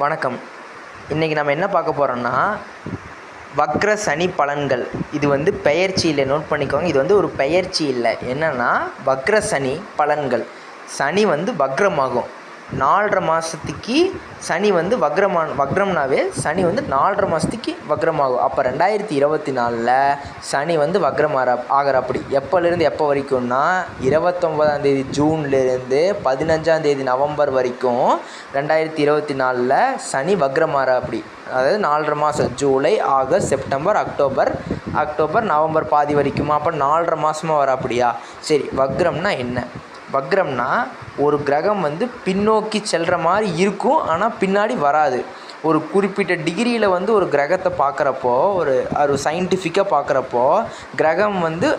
வணக்கம். இன்றைக்கி நம்ம என்ன பார்க்க போகிறோம்னா வக்ர சனி பலன்கள். இது வந்து பெயர்ச்சி இல்லை நோட் பண்ணிக்கோங்க. இது வந்து ஒரு பெயர்ச்சி இல்லை. என்னென்னா வக்ர சனி பலன்கள். சனி வந்து வக்ரமாகும். நாலரை மாதத்துக்கு சனி வந்து வக்ரமான வக்ரம்னாவே சனி வந்து நாலரை மாதத்துக்கு வக்ரமாகும். அப்போ ரெண்டாயிரத்தி இருபத்தி நாலில் சனி வந்து வக்ரமாற ஆகிற அப்படி எப்போலேருந்து எப்போ வரைக்கும்னா இருபத்தொம்போதாம் தேதி ஜூன்லேருந்து பதினஞ்சாம் தேதி நவம்பர் வரைக்கும் ரெண்டாயிரத்தி இருபத்தி நாலில் சனி வக்ரமாற அப்படி அதாவது நாலரை மாதம் July August September October October November பாதி வரைக்குமா? அப்போ நாலரை மாதமாக வர அப்படியா சரி வக்ரம்னா என்ன? வக்ரம்னா ஒரு கிரகம் வந்து பின்னோக்கி செல்கிற மாதிரி இருக்கும் ஆனால் பின்னாடி வராது. ஒரு குறிப்பிட்ட டிகிரியில் வந்து ஒரு கிரகத்தை பார்க்குறப்போ ஒரு ஒரு சயின்டிஃபிக்காக பார்க்குறப்போ கிரகம் வந்து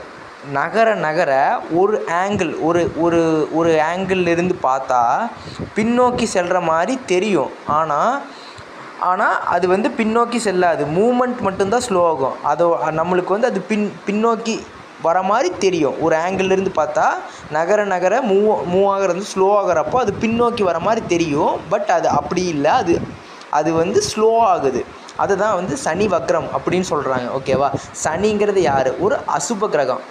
நகர நகர ஒரு ஆங்கிள் ஒரு ஒரு ஒரு ஆங்கிள்லேருந்து பார்த்தா பின்னோக்கி செல்கிற மாதிரி தெரியும். ஆனால் ஆனால் அது வந்து பின்னோக்கி செல்லாது. மூமெண்ட் மட்டும்தான் ஸ்லோ ஆகும். அதோ நம்மளுக்கு வந்து அது பின் பின்னோக்கி வர மாதிரி தெரியும். ஒரு ஆங்கிள்லேருந்து பார்த்தா நகர நகர மூவ் மூவ் ஆகிறது ஸ்லோ ஆகிறப்போ அது பின்னோக்கி வர மாதிரி தெரியும். பட் அது அப்படி இல்லை. அது அது வந்து ஸ்லோ ஆகுது. அதுதான் வந்து சனி வக்ரம் அப்படின்னு சொல்கிறாங்க ஓகேவா சனிங்கிறது யார்? ஒரு அசுப கிரகம்.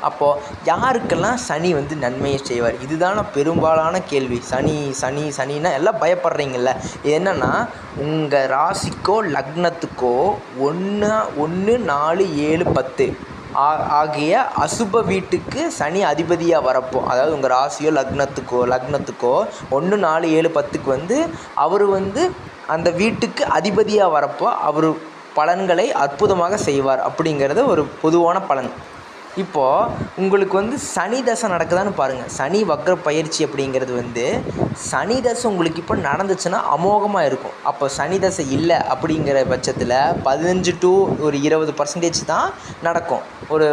அப்போது யாருக்கெல்லாம் சனி வந்து நன்மையை செய்வார்? இதுதான பெரும்பாலான கேள்வி. சனி சனி சனின்னா எல்லாம் பயப்படுறீங்கல்ல. என்னென்னா உங்கள் ராசிக்கோ லக்னத்துக்கோ ஒன்று ஒன்று நாலு ஏழு பத்து. ஆகிய அசுப வீட்டுக்கு சனி அதிபதியாக வரப்போ அதாவது உங்கள் ராசியோ லக்னத்துக்கோ லக்னத்துக்கோ ஒன்று நாலு ஏழு பத்துக்கு வந்து அவர் வந்து அந்த வீட்டுக்கு அதிபதியாக வரப்போ அவர் பலன்களை அற்புதமாக செய்வார் அப்படிங்கிறது ஒரு பொதுவான பலன். இப்போது உங்களுக்கு வந்து சனி தசை நடக்குதான்னு பாருங்கள் சனி வக்ர பயிற்சி அப்படிங்கிறது வந்து சனி தசை உங்களுக்கு இப்போ நடந்துச்சுன்னா அமோகமாக இருக்கும். அப்போ சனி தசை இல்லை அப்படிங்கிற பட்சத்தில் பதினஞ்சு டு ஒரு இருபது பர்சன்டேஜ் தான் நடக்கும். ஒரு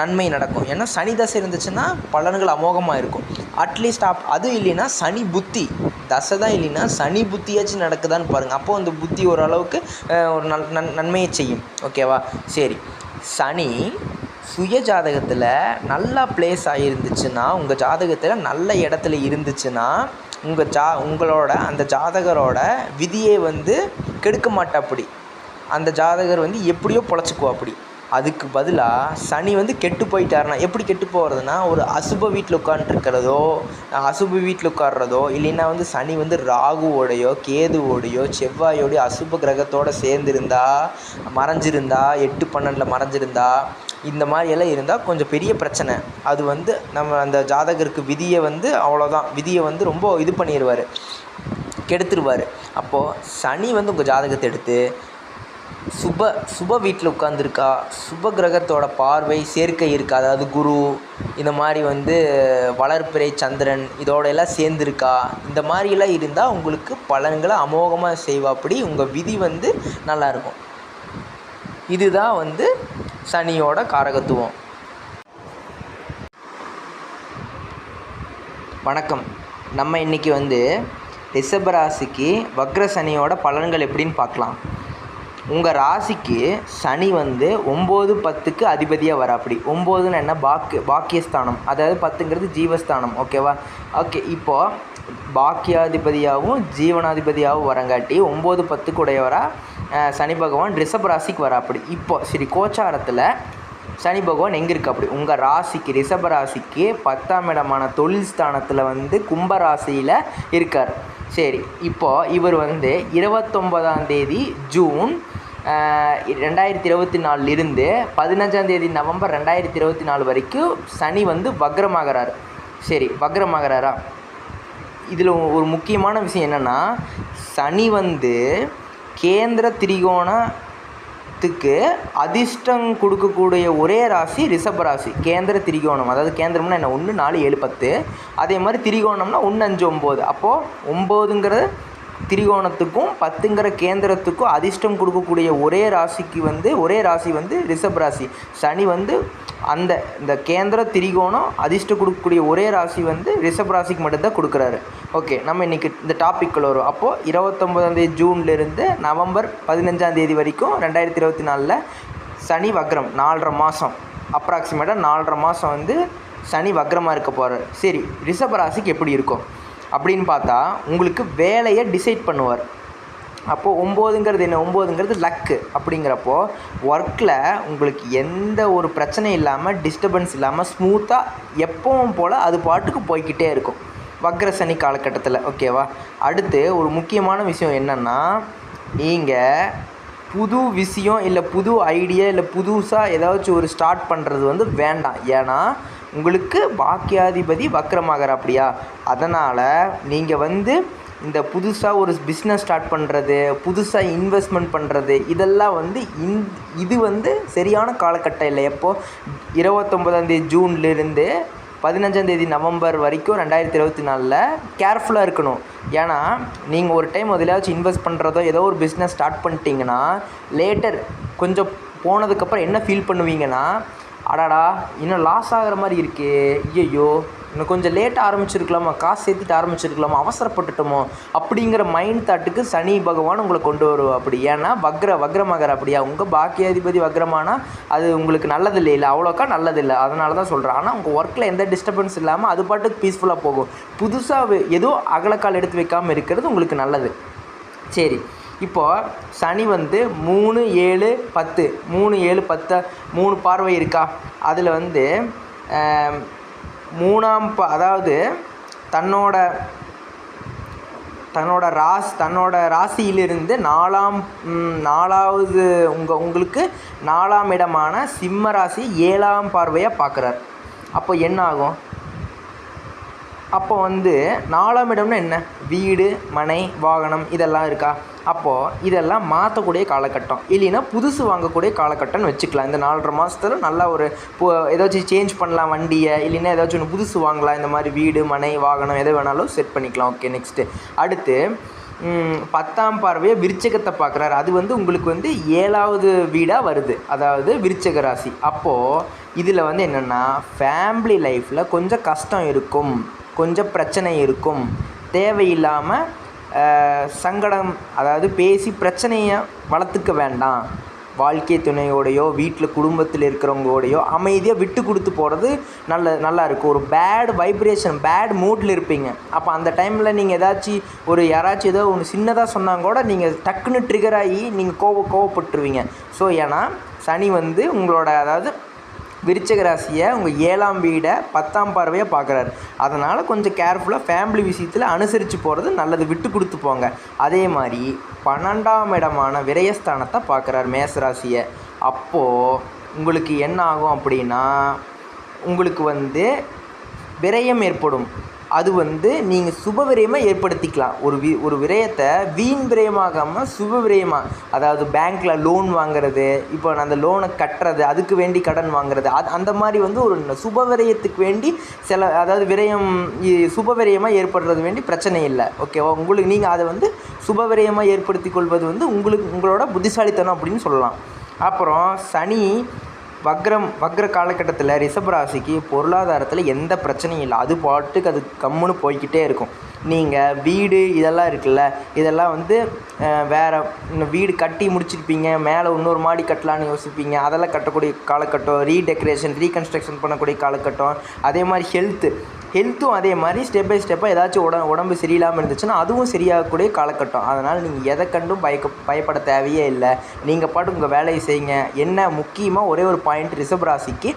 நன்மை நடக்கும். ஏன்னா சனி தசை இருந்துச்சுன்னா பலன்கள் அமோகமாக இருக்கும். அட்லீஸ்ட் அப் அதுவும் இல்லைன்னா சனி புத்தி. தசை தான் இல்லைன்னா சனி புத்தியாச்சும் நடக்குதான்னு பாருங்கள் அப்போது அந்த புத்தி ஓரளவுக்கு ஒரு நன் நன்மையை செய்யும். ஓகேவா? சரி. சனி சுய ஜாதகத்தில் நல்லா ப்ளேஸ் ஆகியிருந்துச்சுன்னா உங்கள் ஜாதகத்தில் நல்ல இடத்துல இருந்துச்சுன்னா உங்கள் ஜா உங்களோட அந்த ஜாதகரோட விதியை வந்து கெடுக்க மாட்டாப்படி அந்த ஜாதகர் வந்து எப்படியோ பொழைச்சிக்குவாப்படி அதுக்கு பதிலாக சனி வந்து கெட்டு போயிட்டாருன்னா எப்படி கெட்டு போகிறதுனா ஒரு அசுப வீட்டில் உட்காந்துருக்கிறதோ அசுப வீட்டில் உட்கார்றதோ இல்லைன்னா வந்து சனி வந்து ராகுவோடையோ கேதுவோடையோ செவ்வாயோடையோ அசுப கிரகத்தோட சேர்ந்துருந்தா மறைஞ்சிருந்தா எட்டு பன்னெண்டில் மறைஞ்சிருந்தா இந்த மாதிரியெல்லாம் இருந்தால் கொஞ்சம் பெரிய பிரச்சனை. அது வந்து நம்ம அந்த ஜாதகருக்கு விதியை வந்து அவ்வளோதான் விதியை வந்து ரொம்ப இது பண்ணிடுவார் கெடுத்துருவார். அப்போது சனி வந்து உங்கள் ஜாதகத்தை எடுத்து சுப சுப வீட்டில் உட்காந்துருக்கா சுப கிரகத்தோட பார்வை சேர்க்கை இருக்கா? அதாவது குரு இந்த மாதிரி வந்து வளர்ப்பிறை சந்திரன் இதோட எல்லாம் சேர்ந்துருக்கா? இந்த மாதிரிலாம் இருந்தால் உங்களுக்கு பலன்களை அமோகமாக செய்வாப்படி உங்கள் விதி வந்து நல்லாயிருக்கும் இதுதான் வந்து சனியோட காரகத்துவம். வணக்கம். நம்ம இன்றைக்கி வந்து ரிஷபராசிக்கு வக்ர சனியோட பலன்கள் எப்படின்னு பார்க்கலாம். உங்கள் ராசிக்கு சனி வந்து ஒம்பது பத்துக்கு அதிபதியாக வர அப்படி ஒம்போதுன்னு என்ன? பாக்கிய பாக்கியஸ்தானம். அதாவது பத்துங்கிறது ஜீவஸ்தானம். ஓகேவா? ஓகே இப்போது பாக்கியாதிபதியாகவும் ஜீவனாதிபதியாகவும் வரங்காட்டி ஒம்பது பத்துக்கு உடையவராக சனி பகவான் ரிஷப் ராசிக்கு வர அப்படி. இப்போ சரி கோச்சாரத்தில் சனி பகவான் எங்கே இருக்கு அப்படி? உங்கள் ராசிக்கு ரிஷப ராசிக்கு பத்தாம் இடமான தொழில் ஸ்தானத்தில் வந்து கும்ப ராசியில் இருக்கார். சரி இப்போது இவர் வந்து இருபத்தொம்பதாம் தேதி ஜூன் ரெண்டாயிரத்தி இருபத்தி நாலுலேருந்து பதினஞ்சாம் தேதி நவம்பர் ரெண்டாயிரத்தி இருபத்தி நாலு வரைக்கும் சனி வந்து வக்ரமாகறாரு. சரி வக்ரமாகறாரா? இதில் ஒரு முக்கியமான விஷயம் என்னென்னா சனி வந்து கேந்திர திரிகோணத்துக்கு அதிர்ஷ்டம் கொடுக்கக்கூடிய ஒரே ராசி ரிஷப ராசி. கேந்திர திரிகோணம். அதாவது கேந்திரம்னா என்ன? ஒன்று நாலு ஏழு பத்து. அதே மாதிரி திரிகோணம்னா ஒன்று அஞ்சு ஒம்பது. அப்போது ஒம்பதுங்கிறது திரிகோணத்துக்கும் பத்துங்கிற கேந்திரத்துக்கும் அதிர்ஷ்டம் கொடுக்கக்கூடிய ஒரே ராசிக்கு வந்து ஒரே ராசி வந்து ரிஷப் ராசி. சனி வந்து அந்த இந்த கேந்திர திரிகோணம் அதிர்ஷ்டம் கொடுக்கக்கூடிய ஒரே ராசி வந்து ரிஷப் ராசிக்கு மட்டும்தான் கொடுக்குறாரு. ஓகே நம்ம இன்றைக்கி இந்த டாப்பிக்கில் வரும். அப்போது இருபத்தொம்போதாந்தேதி ஜூன்லேருந்து நவம்பர் பதினஞ்சாந்தேதி வரைக்கும் ரெண்டாயிரத்தி இருபத்தி நாலில் சனி வக்ரம் நாலரை மாதம். அப்ராக்சிமேட்டாக நாலரை மாதம் வந்து சனி வக்ரமாக இருக்க போகிறார் சரி ரிஷப ராசிக்கு எப்படி இருக்கும்? அப்படின்னு பார்த்தா உங்களுக்கு வேலையை டிசைட் பண்ணுவார். அப்போது ஒம்போதுங்கிறது என்ன? ஒம்போதுங்கிறது லக்கு அப்படிங்கிறப்போ ஒர்க்கில் உங்களுக்கு எந்த ஒரு பிரச்சனையும் இல்லாமல் டிஸ்டர்பன்ஸ் இல்லாமல் ஸ்மூத்தாக எப்பவும் போல் அது பாட்டுக்கு போய்கிட்டே இருக்கும். வக்ரசனி காலகட்டத்தில் ஓகேவா அடுத்து ஒரு முக்கியமான விஷயம் என்னென்னா நீங்கள் புது விஷயம் இல்லை புது ஐடியா இல்லை புதுசாக ஏதாச்சும் ஒரு ஸ்டார்ட் பண்ணுறது வந்து வேண்டாம். ஏன்னா உங்களுக்கு பாக்கியாதிபதி வக்ரமாகற அப்படியா? அதனால் நீங்கள் வந்து இந்த புதுசாக ஒரு பிஸ்னஸ் ஸ்டார்ட் பண்ணுறது புதுசாக இன்வெஸ்ட்மெண்ட் பண்ணுறது இதெல்லாம் வந்து இந் இது வந்து சரியான காலகட்டம் இல்லை. எப்போது இருபத்தொம்பதாந்தேதி ஜூன்லேருந்து பதினஞ்சாந்தேதி நவம்பர் வரைக்கும் ரெண்டாயிரத்தி இருபத்தி நாலில் கேர்ஃபுல்லாக இருக்கணும். ஏன்னா நீங்கள் ஒரு டைம் எதுலையாச்சும் இன்வெஸ்ட் பண்ணுறதோ ஏதோ ஒரு பிஸ்னஸ் ஸ்டார்ட் பண்ணிட்டீங்கன்னா லேட்டர் கொஞ்சம் போனதுக்கப்புறம் என்ன ஃபீல் பண்ணுவீங்கன்னா அடாடா இன்னும் லாஸ் ஆகிற மாதிரி இருக்கே. ஐயையோ இன்னும் கொஞ்சம் லேட்டாக ஆரம்பிச்சிருக்கலாமா? காசு சேர்த்துட்டு ஆரம்பிச்சிருக்கலாமா? அவசரப்பட்டுட்டோமோ? அப்படிங்கிற மைண்ட் தாட்டுக்கு சனி பகவான் உங்களை கொண்டு வருவோம் அப்படி. ஏன்னா வக்ர வக்ரமாகற அப்படியா? உங்கள் பாக்கியாதிபதி வக்ரமானா அது உங்களுக்கு நல்லது இல்லை அவ்வளோக்கா நல்லதில்லை. அதனால தான் சொல்கிறேன் ஆனால் உங்கள் ஒர்க்கில் எந்த டிஸ்டர்பன்ஸ் இல்லாமல் அது பாட்டுக்கு பீஸ்ஃபுல்லாக போகும். புதுசாக ஏதோ அகலக்கால் எடுத்து வைக்காமல் இருக்கிறது உங்களுக்கு நல்லது. சரி. இப்போது சனி வந்து மூணு ஏழு பத்து. மூணு ஏழு பத்து மூணு பார்வை இருக்கா? அதில் வந்து மூணாம் ப அதாவது தன்னோட தன்னோட ராஸ் தன்னோட ராசியிலிருந்து நாலாம் நாலாவது உங்கள் உங்களுக்கு நாலாம் இடமான சிம்ம ராசி ஏழாம் பார்வையாக பார்க்குறார் அப்போ என்ன ஆகும்? அப்போ வந்து நாலாம் இடம்னா என்ன? வீடு மனை வாகனம் இதெல்லாம் இருக்கா? அப்போது இதெல்லாம் மாற்றக்கூடிய காலகட்டம். இல்லைன்னா புதுசு வாங்கக்கூடிய காலகட்டம்னு வச்சுக்கலாம். இந்த நாலரை மாதத்தில் நல்லா ஒரு ஏதாச்சும் சேஞ்ச் பண்ணலாம் வண்டியை. இல்லைன்னா ஏதாச்சும் ஒன்று புதுசு வாங்கலாம். இந்த மாதிரி வீடு மனை வாகனம் எதை வேணாலும் செட் பண்ணிக்கலாம். ஓகே நெக்ஸ்ட்டு அடுத்து பத்தாம் பார்வையை விருச்சகத்தை பார்க்குறாரு. அது வந்து உங்களுக்கு வந்து ஏழாவது வீடாக வருது. அதாவது விருச்சக ராசி. அப்போது இதில் வந்து என்னென்னா ஃபேமிலி லைஃப்பில் கொஞ்சம் கஷ்டம் இருக்கும். கொஞ்சம் பிரச்சனை இருக்கும். தேவையில்லாமல் சங்கடம் அதாவது பேசி பிரச்சனையை வளர்த்துக்க வேண்டாம். வாழ்க்கை துணையோடையோ வீட்டில் குடும்பத்தில் இருக்கிறவங்களோடையோ அமைதியாக விட்டு கொடுத்து போகிறது நல்ல நல்லா இருக்கும். ஒரு பேட் வைப்ரேஷன் பேட் மூடில் இருப்பீங்க. அப்போ அந்த டைமில் நீங்கள் ஏதாச்சும் ஒரு யாராச்சும் ஏதோ ஒன்று சின்னதாக சொன்னாங்க கூட நீங்கள் டக்குன்னு ட்ரிகர் ஆகி நீங்கள் கோவ கோவப்பட்டுருவீங்க. ஸோ ஏன்னா சனி வந்து உங்களோட அதாவது விருச்சக ராசியை உங்கள் ஏழாம் வீடை பத்தாம் பார்வையாக பார்க்குறாரு. அதனால் கொஞ்சம் கேர்ஃபுல்லாக ஃபேமிலி விஷயத்தில் அனுசரித்து போகிறது நல்லது. விட்டு கொடுத்து போங்க. அதே மாதிரி பன்னெண்டாம் இடமான விரயஸ்தானத்தை பார்க்குறாரு மேசராசியை அப்போது உங்களுக்கு என்ன ஆகும் அப்படின்னா உங்களுக்கு வந்து விரயம் ஏற்படும். அது வந்து நீங்கள் சுப விரயமாக ஏற்படுத்திக்கலாம். ஒரு வி ஒரு விரயத்தை வீண் விரயமாகாமல் சுப விரயமாக அதாவது பேங்க்கில் லோன் வாங்குறது இப்போ நான் அந்த லோனை கட்டுறது அதுக்கு வேண்டி கடன் வாங்குறது அது அந்த மாதிரி வந்து ஒரு சுப விரயத்துக்கு வேண்டி சில அதாவது விரயம் சுப விரயமாக ஏற்படுறது வேண்டி பிரச்சனை இல்லை. ஓகேவா உங்களுக்கு நீங்கள் அதை வந்து சுப விரயமாக ஏற்படுத்தி கொள்வது வந்து உங்களுக்கு உங்களோட புத்திசாலித்தனம் அப்படின்னு சொல்லலாம். அப்புறம் சனி வக்ரம் வக்ர காலகட்டத்தில் ரிஷபராசிக்கு பொருளாதாரத்தில் எந்த பிரச்சனையும் இல்லை. அது பாட்டுக்கு அது கம்முன்னு போய்கிட்டே இருக்கும். நீங்கள் வீடு இதெல்லாம் இருக்குல்ல இதெல்லாம் வந்து வேறு வீடு கட்டி முடிச்சிருப்பீங்க மேலே இன்னொரு மாடி கட்டலான்னு யோசிப்பீங்க அதெல்லாம் கட்டக்கூடிய காலகட்டம் ரீடெக்கரேஷன் ரீகன்ஸ்ட்ரக்ஷன் பண்ணக்கூடிய காலகட்டம் அதே மாதிரி ஹெல்த்து ஹெல்த்தும் அதே மாதிரி ஸ்டெப் பை ஸ்டெப்பாக ஏதாச்சும் உட உடம்பு சரியில்லாமல் இருந்துச்சுன்னா அதுவும் சரியாகக்கூடிய காலகட்டம். அதனால் நீங்கள் எதை கண்டும் பயக்க பயப்பட தேவையே இல்லை. நீங்கள் பாட்டு உங்கள் வேலையை செய்யுங்க. என்ன முக்கியமாக ஒரே ஒரு பாயிண்ட் ரிஷப் ராசிக்கு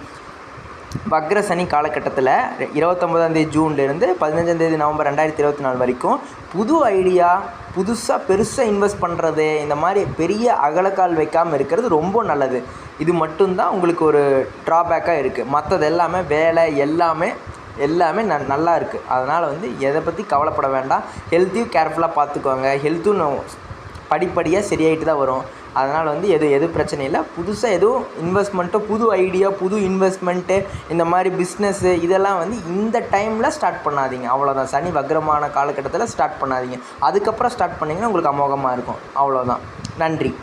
வக்ர சனி காலகட்டத்தில் இருபத்தொம்பதாந்தேதி ஜூன்லேருந்து பதினஞ்சாந்தேதி நவம்பர் ரெண்டாயிரத்தி இருபத்தி நாலு வரைக்கும் புது ஐடியா புதுசாக பெருசாக இன்வெஸ்ட் பண்ணுறது இந்த மாதிரி பெரிய அகலக்கால் வைக்காமல் இருக்கிறது ரொம்ப நல்லது. இது மட்டும்தான் உங்களுக்கு ஒரு ட்ராபேக்காக இருக்குது மற்றது எல்லாமே வேலை எல்லாமே எல்லாமே ந நல்லா இருக்குது அதனால் வந்து எதை பற்றி கவலைப்பட வேண்டாம். ஹெல்த்தையும் கேர்ஃபுல்லாக பார்த்துக்கோங்க ஹெல்த்தும் படிப்படியாக சரியாயிட்டு தான் வரும். அதனால் வந்து எது எது பிரச்சனை இல்லை. புதுசாக எதுவும் இன்வெஸ்ட்மெண்ட்டோ புது ஐடியா புது இன்வெஸ்ட்மெண்ட்டு இந்த மாதிரி பிஸ்னஸ்ஸு இதெல்லாம் வந்து இந்த டைமில் ஸ்டார்ட் பண்ணாதீங்க. அவ்வளோதான் சனி வக்ரமான காலகட்டத்தில் ஸ்டார்ட் பண்ணாதீங்க. அதுக்கப்புறம் ஸ்டார்ட் பண்ணிங்கன்னா உங்களுக்கு அமோகமாக இருக்கும். அவ்வளோதான் நன்றி.